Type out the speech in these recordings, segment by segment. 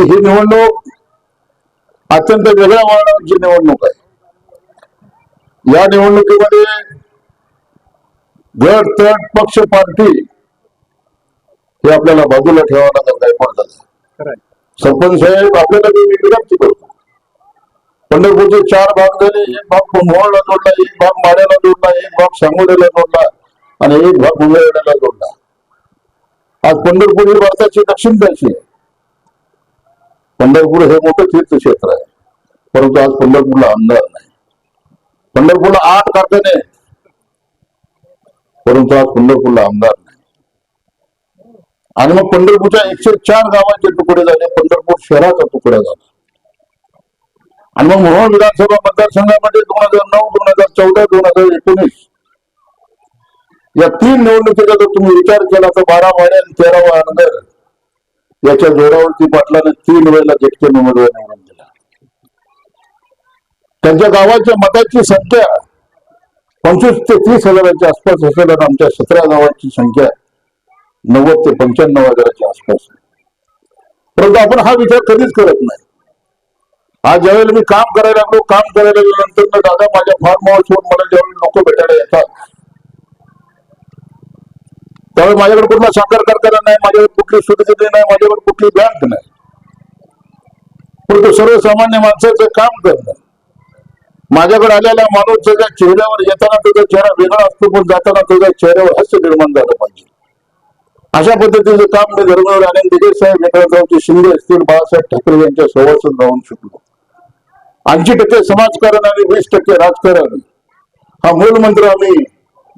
की ही निवडणूक अत्यंत वेगळ्या वळणाची निवडणूक आहे. या निवडणुकीमध्ये गट तट पक्ष पार्टी हे आपल्याला बाजूला ठेवावं लागेल काही पडतात सरपंच साहेब आपल्याला मी विनंती करतो. पंढरपूरचे चार भाग झाले एक भाग मोहोळला जोडला एक भाग माड्याला जोडला एक भाग सांगोल्याला जोडला आणि एक भाग मंगळवेढ्याला जोडला. आज पंढरपूर ही भारताची दक्षिण काशी आहे. पंढरपूर हे मोठं तीर्थक्षेत्र आहे. परंतु आज पंढरपूरला आमदार नाही. पंढरपूरला आठ कारखाने आहेत. परंतु आज पंढरपूरला आमदार नाही. आणि मग पंढरपूरच्या एकशे चार गावांचे तुकडे झाले. पंढरपूर शहराचा तुकडा झाला. आणि मग मोहोळ विधानसभा मतदारसंघामध्ये दोन हजार नऊ दोन हजार चौदा दोन हजार एकोणीस या तीन निवडणुकीचा जर तुम्ही विचार केला तर बारा वाड्या आणि तेरा वानगर याच्या जोरावरती पाटलाने तीन वेळेला झटके उमेदवार निवडून दिला त्यांच्या गावाच्या मताची संख्या पंचवीस ते तीस हजाराच्या आसपास असेल आणि आमच्या सतरा गावांची संख्या नव्वद ते पंच्याण्णव हजाराच्या आसपास परंतु आपण हा विचार कधीच करत नाही. आज ज्यावेळेला मी काम करायला लागलो काम करायला गेल्यानंतर दादा माझ्या फार्म हाऊसवर मला ज्यावेळी लोक भेटायला येतात त्यामुळे माझ्याकडे कुठला साखर कारखाना नाही माझ्याकडे कुठली सुविधा नाही माझ्याकडे कुठली बँक नाही. परंतु सर्वसामान्य माणसाचं काम करणं. माझ्याकडे आलेला माणूस त्याच्या चेहऱ्यावर येताना त्याचा चेहरा वेगळा असतो पण जाताना त्याच्या चेहऱ्यावर हास्य निर्माण झालं पाहिजे. अशा पद्धतीचं काम मी धर्मवीर आनंद दिगे साहेब शिंदे असतील बाळासाहेब ठाकरे यांच्या सहवासात राहून शिकलो. ऐंशी टक्के समाजकारण आणि वीस टक्के राजकारण. हा मूलमंत्र आम्ही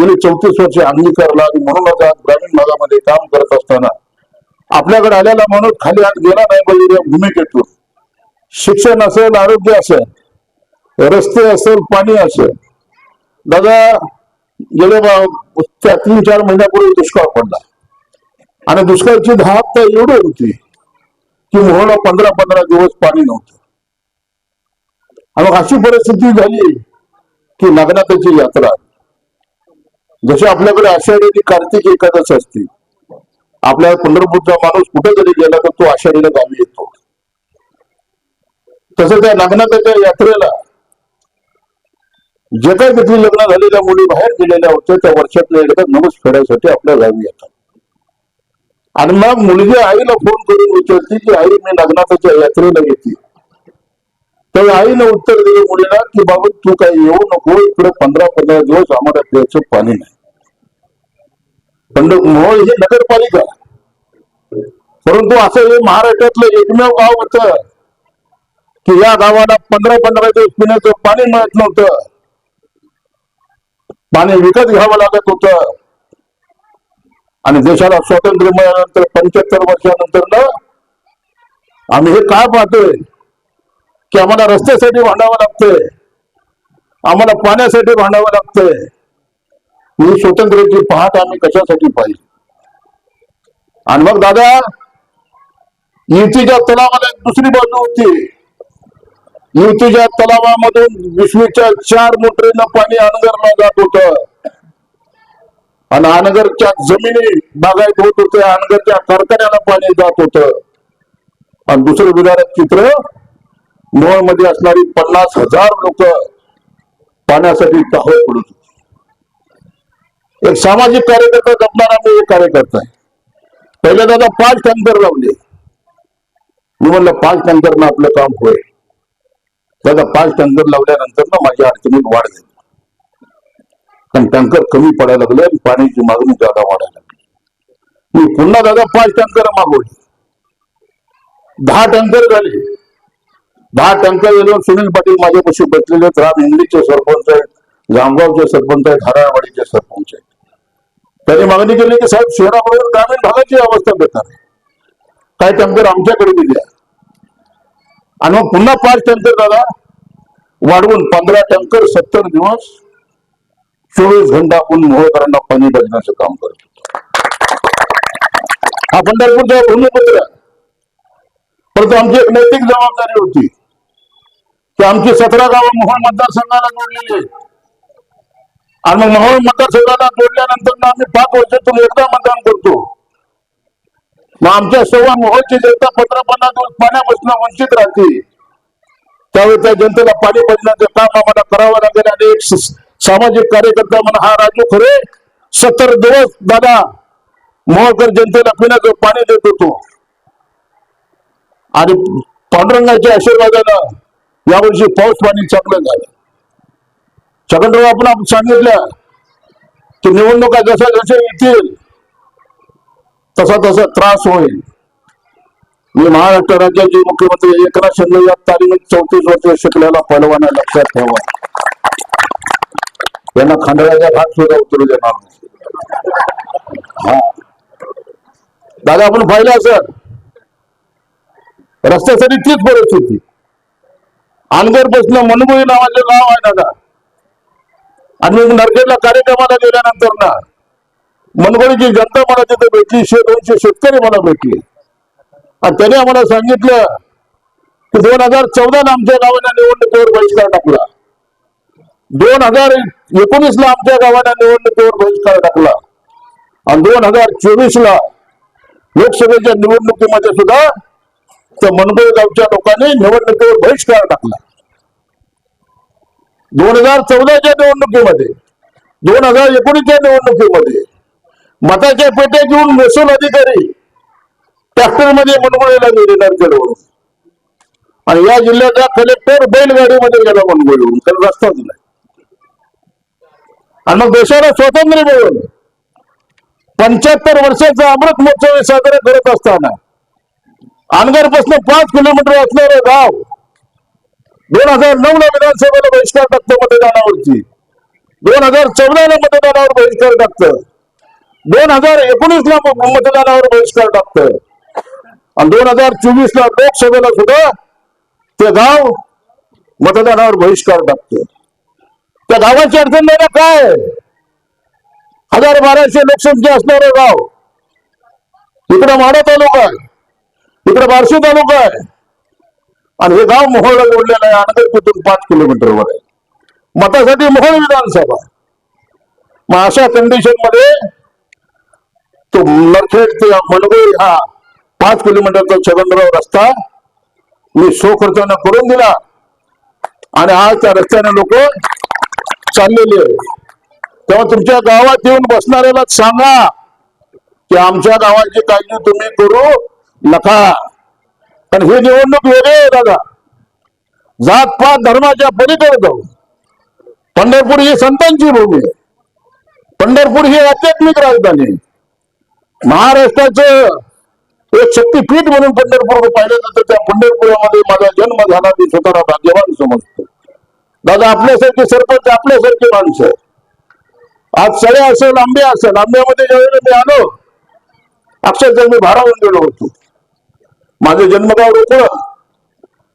गेली चौतीस वर्षे अंगीकारला आणि म्हणूनच आज ग्रामीण भागामध्ये काम करत असताना आपल्याकडे आलेला माणूस खाली हात गेला नाही पाहिजे या भूमिकेतून. शिक्षण असेल आरोग्य असेल रस्ते असेल पाणी असेल. दादा गेले त्या तीन चार महिन्यापूर्वी दुष्काळ पडला. आणि दुष्काळची दहा हप्ता एवढी होती की मोहला पंधरा पंधरा दिवस पाणी नव्हतं. आणि अशी परिस्थिती झाली की लग्नाताची यात्रा जशी आपल्याकडे आषाढी आणि कार्तिक एकादश असते आपल्या पंढरपूरचा माणूस कुठे जरी गेला तर तो आषाढीला गावी येतो. तसं त्या लग्नाच्या यात्रेला जे काही तिथली लग्न झालेल्या मुली बाहेर गेलेल्या होत्या त्या वर्षातल्या एकदा नवस फेडायसाठी आपल्या गावी येतात. आणि मग मुलगी आईला फोन करून विचारते की आई मी लग्नाच्या यात्रेला येते. तर आईनं उत्तर दिलं मुलीला की बाबा तू काही येऊ नको इकडे पंधरा पंधरा दिवस आम्हाला प्यायचं पाणी नाही. पण मोहोळ ही नगरपालिका. परंतु असं हे महाराष्ट्रातलं एकमेव गाव होत की या गावाला पंधरा पंधरा दिवस पिण्याचं पाणी मिळत नव्हतं पाणी विकत घ्यावं लागत होत. आणि देशाला स्वातंत्र्य मिळाल्यानंतर पंच्याहत्तर वर्षानंतर आम्ही हे काय पाहतोय की आम्हाला रस्त्यासाठी भांडावं लागतंय आम्हाला पाण्यासाठी भांडावं लागतंय. ही स्वतंत्रची पहाट आम्ही कशासाठी पाहिजे आणि मग दादा युतीच्या तलावाला एक दुसरी बाजू होती. युतीच्या तलावामधून विष्णूच्या चार मोटरीनं पाणी अनगरला जात होत. आणि अनगरच्या जमिनी बागायत होत होत्या अनगरच्या कारखान्याला पाणी जात होत. आणि दुसरं उदाहरण चित्र मोहोळमध्ये असणारी पन्नास हजार लोक पाण्यासाठी टाहोळ पडत होती. एक सामाजिक कार्यकर्ता जपणारा मी एक कार्यकर्ता आहे. पहिले दादा पाच टँकर लावले. मी म्हणलं पाच टँकरनं आपलं काम होईल. त्याचा पाच टँकर लावल्यानंतर ना माझ्या अडचणीत वाढ झाली. पण टँकर कमी पडायला लागले आणि पाण्याची मागणी जादा वाढायला लागली. मी पुन्हा दादा पाच टँकर मागवले. दहा टँकर झाले. दहा टँकर गेल्यावर सुनील पाटील माझ्यापाशी बसलेले आहेत. राम इंग्लिशचे सरपंच आहेत जामगावचे सरपंच आहेत हराळवाडीचे सरपंच आहेत. त्यांनी मागणी केली की साहेब शहराबरोबर ग्रामीण भागाची अवस्था बेकार आहे. काही टँकर आमच्याकडे दिले आणि मग पुन्हा पाच टँकर दादा वाढवून पंधरा टँकर सत्तर दिवस चोवीस घंटा आपण मोहळकरांना पाणी भरण्याचं काम करत होतो. हा पंढरपूरचा भूमिपुत्र आहे. परंतु आमची एक नैतिक जबाबदारी होती की आमची सतरा गावं मोहोळ मतदारसंघाला जोडलेली आहेत. आणि मग मोहोळ मतदारसंघाला जोडल्यानंतर ना आम्ही पाच वर्षातून एकदा मतदान करतो. मग आमच्या सव्वा मोहोळची जनता पंधरा पन्नास दिवस पाण्यापासून वंचित राहते. त्यावेळी त्या जनतेला पाणी बदलण्याचं काम आम्हाला करावं लागेल आणि एक सामाजिक कार्यकर्ता म्हणून हा राजू खरे सत्तर दिवस दादा मोहकर जनतेला पिण्याचं पाणी देत होतो. आणि पांडुरंगाच्या आशीर्वादानं यावर्षी पाऊस पाणी चांगलं झालं. छगनराव आपण आपण सांगितलं की निवडणुका जशा जशा येतील तसा तसा त्रास होईल. मी महाराष्ट्र राज्याचे मुख्यमंत्री एकनाथ शिंदे या तारीख चौतीस वर्ष शिकलेला पैलवान लक्षात ठेवा. त्यांना खंडाळ्याचा भाग सुद्धा उतरू देणार हा. दादा आपण पाहिलं असं? रस्त्यासाठी तीच परिस्थिती. अनगर बसणं मनमुळी नावाचे गाव आहे दादा. आणि मग नरखेडला कार्यक्रमाला गेल्यानंतर ना मनगोळीची जनता मला तिथे भेटली शे दोनशे शेतकरी मला भेटले. आणि त्याने आम्हाला सांगितलं की दोन हजार चौदाला आमच्या गावाने निवडणुकीवर बहिष्कार टाकला. दोन हजार एकोणीस ला आमच्या गावाने निवडणुकीवर बहिष्कार टाकला. आणि दोन हजार चोवीस ला लोकसभेच्या निवडणुकीमध्ये सुद्धा त्या मनगोळ गावच्या लोकांनी निवडणुकीवर बहिष्कार टाकला. दोन हजार चौदाच्या निवडणुकीमध्ये दोन हजार एकोणीसच्या निवडणुकीमध्ये मताच्या पेट्या घेऊन महसूल अधिकारी ट्रॅक्टरमध्ये मनगोळीला गेले नरखेडवरून आणि या जिल्ह्याचा कलेक्टर बैलगाडीमध्ये गेला मनगोळीवरून त्याला रस्ता दिला. आणि मग देशाला स्वातंत्र्य मिळवलं पंच्याहत्तर वर्षाचा अमृत महोत्सव साजरा करत असताना पासून पाच किलोमीटर असणारं गाव दोन हजार नऊ ला विधानसभेला बहिष्कार टाकतो मतदानावरती. दोन हजार चौदा ला मतदानावर बहिष्कार टाकतं दोन हजार एकोणीस ला मतदानावर बहिष्कार टाकतं आणि दोन हजार चोवीस ला लोकसभेला सुद्धा ते गाव मतदानावर बहिष्कार टाकतं त्या गावाची अडचण नाही काय? हजार बाराशे लोकसंख्या असणारं गाव. इकडं माडा तालुका आहे. इकडे बार्शी तालुका आहे. आणि हे गाव मोहोळला जोडलेलं आहे अनगर तिथून पाच किलोमीटरवर आहे. मतासाठी मोहोळ विधानसभा मग अशा कंडिशनमध्ये तो नरखेड ते मनगोळी हा पाच किलोमीटरचा छगनराव रस्ता मी सो खर्चानं करून दिला. आणि आज त्या रस्त्याने लोक चाललेले तेव्हा तुमच्या गावात येऊन बसणाऱ्याला सांगा की आमच्या गावाची काळजी तुम्ही करू नका. पण ही निवडणूक वेगळी आहे दादा. जात पात धर्माच्या पलीकडे जाऊ. पंढरपूर ही संतांची भूमी आहे. पंढरपूर ही आध्यात्मिक राजधानी आहे. महाराष्ट्राचं एक शक्तीपीठ म्हणून पंढरपूर पाहिलं जातं. त्या पंढरपुरामध्ये माझा जन्म झाला मी स्वतःला भाग्यवान समजतो. दादा आपल्यासारखे सरपंच आपल्यासारखे माणसं आज सळे असेल आंबे असेल आंब्यामध्ये ज्यावेळेला मी आलो अक्षरशः मी भारावून गेलो होतो. माझं जन्मगाव रोपळ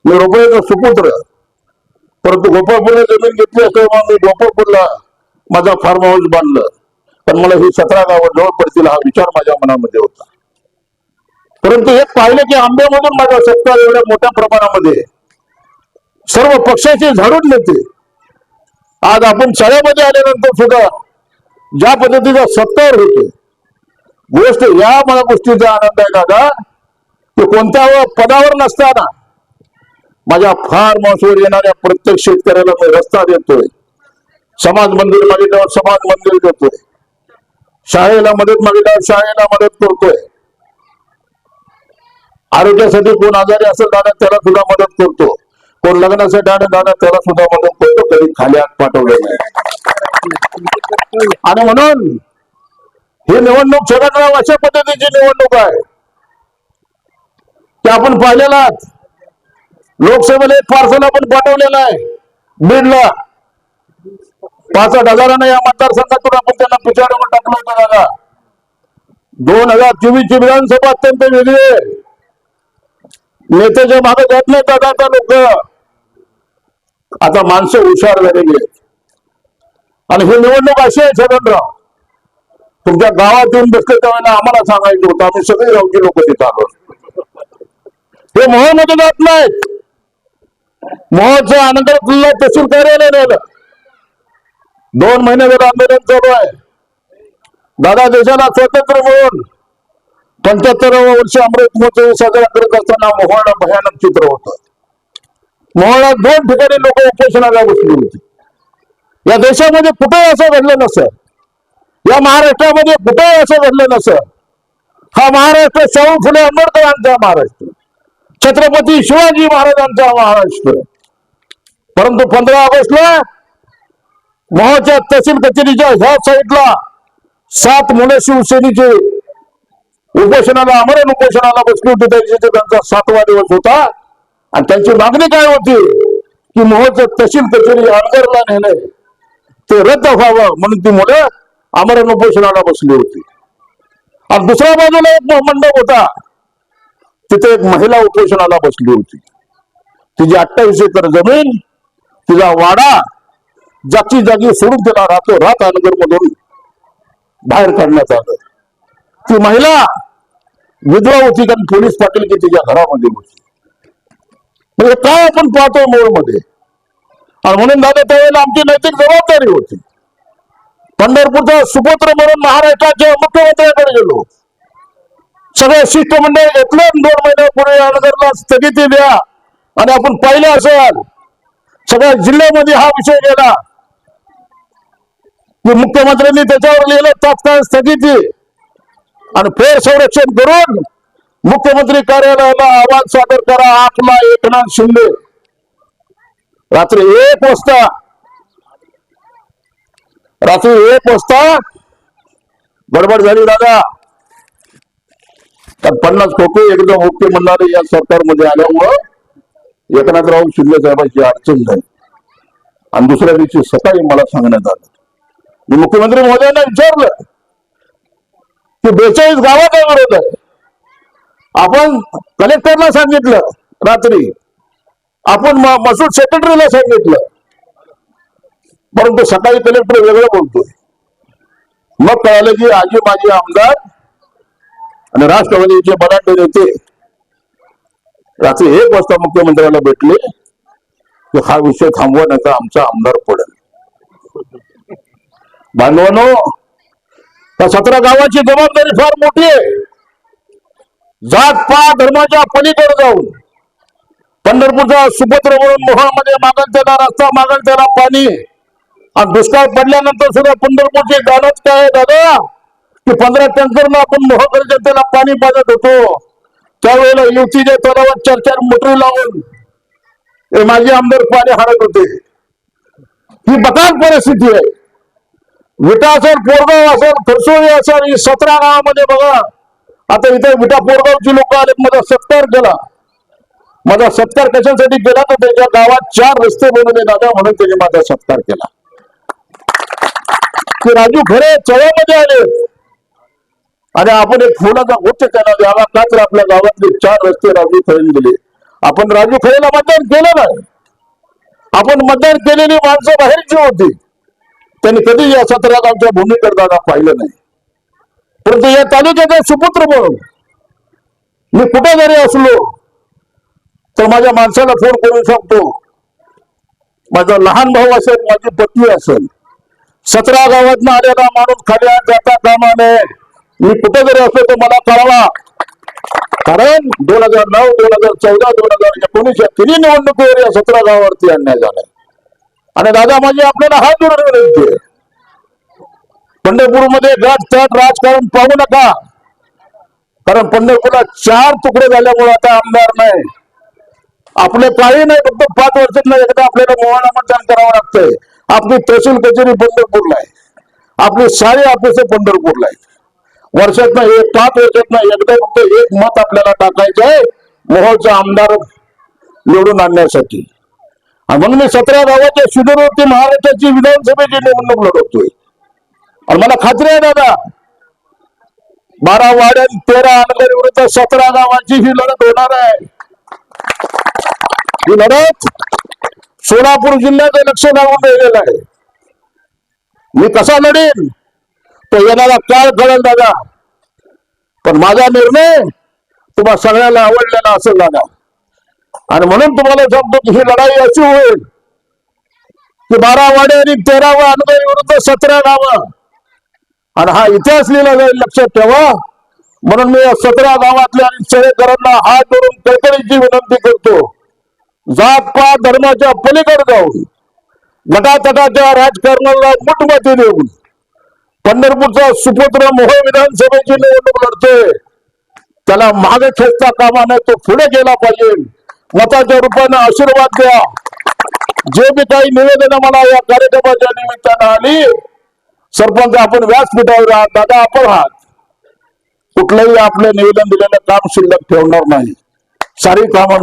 मी रोपळेचा सुपुत्र. परंतु गोपाळपूरला जमीन घेतली असल्यामुळे मी गोपाळपूरला माझा फार्म हाऊस बांधलं. पण मला ही सतरा गावं जवळ पडतील हा विचार माझ्या मनामध्ये होता. परंतु हे पाहिलं की आंब्यामधून माझा सत्कार एवढ्या मोठ्या प्रमाणामध्ये. सर्व पक्षाचे झाडून नेते. आज आपण शाळेमध्ये आल्यानंतर सुद्धा ज्या पद्धतीचा सत्कार होतो गोष्ट या मला गोष्टीचा आनंद आहे दादा. की कोणत्या पदावर नसताना माझ्या फार महसूल येणाऱ्या प्रत्येक शेतकऱ्याला मी रस्ता देतोय. समाज मंदिर मागितल्यावर समाज मंदिर देतोय. शाळेला मदत मागितल्यावर शाळेला मदत करतोय. आरोग्यासाठी कोण आजारी असेल दादा त्याला सुद्धा मदत करतो. कोण लग्नासाठी आणि दादा त्याला सुद्धा मदत करतो. तरी खाली आत पाठवले नाही. आणि म्हणून ही निवडणूक सगळ्यांना अशा पद्धतीची निवडणूक आहे. ते आपण पाहिलेला लोकसभेला एक पार्सल आपण पाठवलेलं आहे. बीडला. पाच आठ हजारांना या मतदारसंघातून आपण त्यांना पिछाडीवर टाकलं होतं दादा. दोन हजार चोवीस ची विधानसभा अत्यंत वेगळी आहे. नेत्याच्या मागे जात नाही दादा आता लोक. आता माणसं हुशार झालेली आहेत. आणि ही निवडणूक अशी आहे छगनराव. तुमच्या गावात येऊन बसले त्यावेळेला आम्हाला सांगायचं होतं. आम्ही सगळे गावची लोक तिथं आलो हे मोहमध्ये जात नाही. मोहचं आनंद किल्ला तहसील कार्यालय राहिलं दोन महिने झालं आंदोलन चालू आहे. दादा देशाला स्वतंत्र मिळून पंच्याहत्तर वर्ष अमृत महोत्सव साजरा करत असताना मोहळा भयानक चित्र होतं. मोहळा दोन ठिकाणी लोक उपोषणाला बसली होती. या देशामध्ये कुठेही असं घडलं नसं या महाराष्ट्रामध्ये कुठेही असं घडलं नसं हा महाराष्ट्र शाहू फुले आंबेडकरांचा महाराष्ट्र. छत्रपती शिवाजी महाराजांचा महाराष्ट्र. परंतु पंधरा ऑगस्टला मोहच्या तहसील कचेरीच्या ह्या साईडला सात मुले शिवसेनेचे उपोषणाला अमरण उपोषणाला बसली होती. त्यांच्या त्यांचा सातवा दिवस होता. आणि त्यांची मागणी काय होती? की मोहचं तहसील कचेरी अडगरला नेणे ते रद्द व्हावं म्हणून ती मुलं आमरण उपोषणाला बसली होती. आणि दुसऱ्या बाजूला एक मंडप होता. तिथे एक महिला उपोषणाला बसली होती. तिची अठ्ठावीस एकर जमीन तिचा वाडा जागची जागी सोडून तिला राहतो रात अनगर मधून बाहेर काढण्यात आलं. ती महिला विधवा होती कारण पोलीस पाटील की तिच्या घरामध्ये होती. म्हणजे काय आपण पाहतो मूळमध्ये आणि म्हणून दादा त्यावेळेला आमची नैतिक जबाबदारी होती. पंढरपूरचा सुपुत्र म्हणून महाराष्ट्राच्या मुख्यमंत्र्याकडे गेलो. सगळे शिष्टमंडळ घेतलं दोन महिन्यापूर्वी अनगरला स्थगिती द्या. आणि आपण पाहिलं असेल सगळ्या जिल्ह्यामध्ये हा विषय गेला. की मुख्यमंत्र्यांनी त्याच्यावर लिहिलं तात्काळ स्थगिती. आणि फेर संरक्षण करून मुख्यमंत्री कार्यालयाला आवाज सादर करा आपला एकनाथ शिंदे. रात्री एक वाजता रात्री एक वाजता गडबड झाली दादा. तर पन्नास कोटी एकदम ओके म्हणणारे या सरकारमध्ये आल्यामुळं एकनाथराव शिंदे साहेबांची अडचण झाली. आणि दुसऱ्या दिवशी सकाळी मला सांगण्यात आलं. मी मुख्यमंत्री महोदयांना विचारलं की बेचाळीस गावाचा विरोध आहे आपण कलेक्टरला सांगितलं रात्री. आपण मसूद सेक्रेटरीला सांगितलं. परंतु सकाळी कलेक्टर वेगळं बोलतोय. मग कळालं की आजी माझे आमदार आणि राष्ट्रवादीचे बलाढ्य नेते रात्री एक वाजता मुख्यमंत्र्याला भेटले की हा विषय थांबवण्याचा आमचा आमदार पडेल. बांधवानो त्या सतरा गावाची जबाबदारी फार मोठी आहे. जात पात धर्माच्या पलीकडे जाऊन पंढरपूरचा सुपुत्र म्हणून मोहामध्ये मागल त्याला रस्ता मागल त्याला पाणी आणि दुष्काळ पडल्यानंतर सुद्धा पंढरपूरची गाणंच काय आहे दादा? की पंधरा टँकरनं आपण मोहकर जनतेला पाणी पाजत होतो. त्यावेळेला युतीच्या तलावात चार चार मोटर लावून हे माझे आमदार पाणी हरत होते. ही बकाल परिस्थिती आहे. विटा असेल पोरगाव असेल खरसोळी असेल ही सतरा गावामध्ये बघा. आता इथे विटा पोरगावची लोक आले माझा सत्कार केला. माझा सत्कार कशासाठी केला तर त्याच्या गावात चार रस्ते बनवले दादा म्हणून त्याने माझा सत्कार केला. ते राजू खरे चव्हामध्ये आले. आणि आपण एक फुलाचा गोष्ट त्याला द्यावा का तर आपल्या गावातले चार रस्ते राजू खरेने दिले. आपण राजू खरेला मतदान केलं नाही. आपण मतदान केलेली माणसं बाहेरची होती. त्यांनी कधी या सत्रात गावच्या भूमीकडे दादा पाहिलं नाही. परंतु या तालुक्याचा सुपुत्र म्हणून मी कुठे जरी असलो तर माझ्या माणसाला फोन करू शकतो. माझा लहान भाऊ असेल माझी पत्नी असेल. सतरा गावातनं आलेला माणूस खाली जाता कामा नये. मी कुठे जरी असलो तर मला कळवा. कारण दोन हजार नऊ दोन हजार चौदा दोन हजार एकोणीस या तिन्ही निवडणुकीवर या सतरा गावावरती अन्याय झालाय आणि दादा माझी आपल्याला हा दूर विनंती आहे. पंढरपूरमध्ये गाठ ताट राजकारण पाहू नका. कारण पंढरपूरला चार तुकडे झाल्यामुळे आता आमदार नाही. आपले काही नाही फक्त पाच वर्षात एकदा आपल्याला मोहाळा मतदान करावं लागतंय. आपली तहसील कचेरी पंढरपूरला आहे. आपली सारी ऑफिस पंढरपूरला आहे वर्षात एक पाच वर्षातनं एकदा फक्त एक मत आपल्याला टाकायचं आहे मोहोळचा आमदार निवडून आणण्यासाठी. म्हणून मी सतरा गावाच्या शिबिरवरती महाराष्ट्राची विधानसभेची निवडणूक लढवतोय. आणि मला खात्री आहे दादा बारा वाड्या तेरा अनगर विरुद्ध सतरा गावाची ही लढत होणार आहे. ही लढत सोलापूर जिल्ह्याचं लक्ष लागून राहिलेलं आहे. मी कसा लढेन? तो येणारा काळ कळेल दादा पण माझा निर्णय तुम्हा सगळ्याला आवडलेला असेल दादा. आणि म्हणून तुम्हाला सांगतो की ही लढाई अशी होईल की बारा वाडे आणि तेरावा अनगर विरुद्ध सतरा गावं आणि हा इतिहास लिहिला जाईल लक्षात ठेवा. म्हणून मी या सतरा गावातल्या आणि शहरेकरांना हात धरून कळकळीची विनंती करतो. जात पात धर्माच्या पलीकडे जाऊन गटातटाच्या राजकारणाला मुठमती देऊन पंढरपूरचा सुपुत्र मोह विधानसभेची निवडणूक लढतोय. त्याला मागे खेचता कामाने तो पुढे गेला पाहिजे. मताच्या रूपाने आशीर्वाद द्या. जे बी काही निवेदन मला या कार्यक्रमाच्या निमित्तानं आली सरपंच आपण व्यासपीठावर आहात दादा आपण आहात. कुठलंही आपलं निवेदन दिलेलं काम शिल्लक ठेवणार नाही. सारी कामं